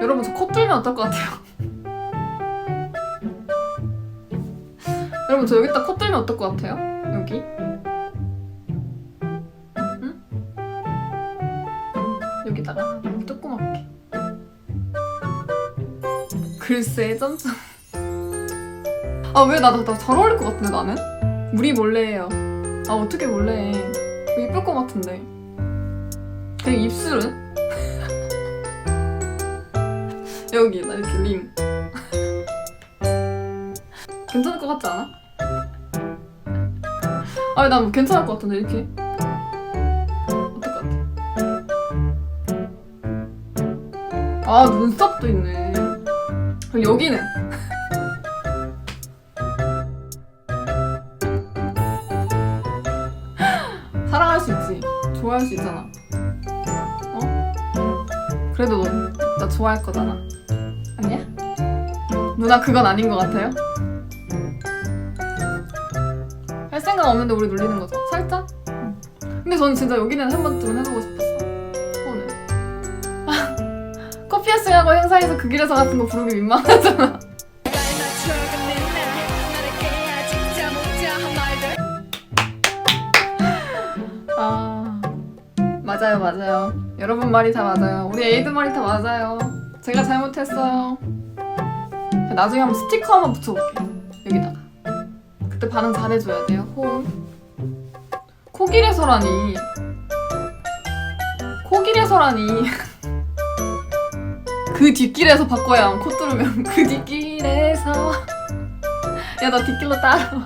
여러분 저 코 뚫면 어떨 것 같아요? 여러분 저 여기다 코 뚫면 어떨 것 같아요? 여기? 응? 여기다가 조그맣게 글쎄 점점 아왜 나 나 잘 어울릴 것 같은데 나는? 우리 몰래 해요 아 어떻게 몰래 해 예쁠 것 같은데 그리고 입술은? 여기 나 이렇게 링 괜찮을 것 같지 않아? 아니 나뭐 괜찮을 것 같은데 이렇게 어떨 것 같아? 아 눈썹도 있네 그럼 여기는 사랑할 수 있지 좋아할 수 있잖아 어? 그래도 너 나 좋아할 거잖아? 누나 그건 아닌 것 같아요? 할 생각 없는데 우리 놀리는 거죠? 살짝? 근데 저는 진짜 여기는 한 번쯤은 해보고 싶었어. 오늘. 커피아스하고 행사에서 그 길에서 같은 거 부르기 민망하잖아. 아 맞아요 맞아요. 여러분 말이 다 맞아요. 우리 에이드 말이 다 맞아요. 제가 잘못했어요 나중에 한번 스티커 한번 붙여볼게요 여기다가 그때 반응 잘해줘야 돼요. 호응 코길에서라니. 코길에서라니. 그 뒷길에서 바꿔야 함, 코 뚫으면 그 뒷길에서. 야 나 뒷길로 따라와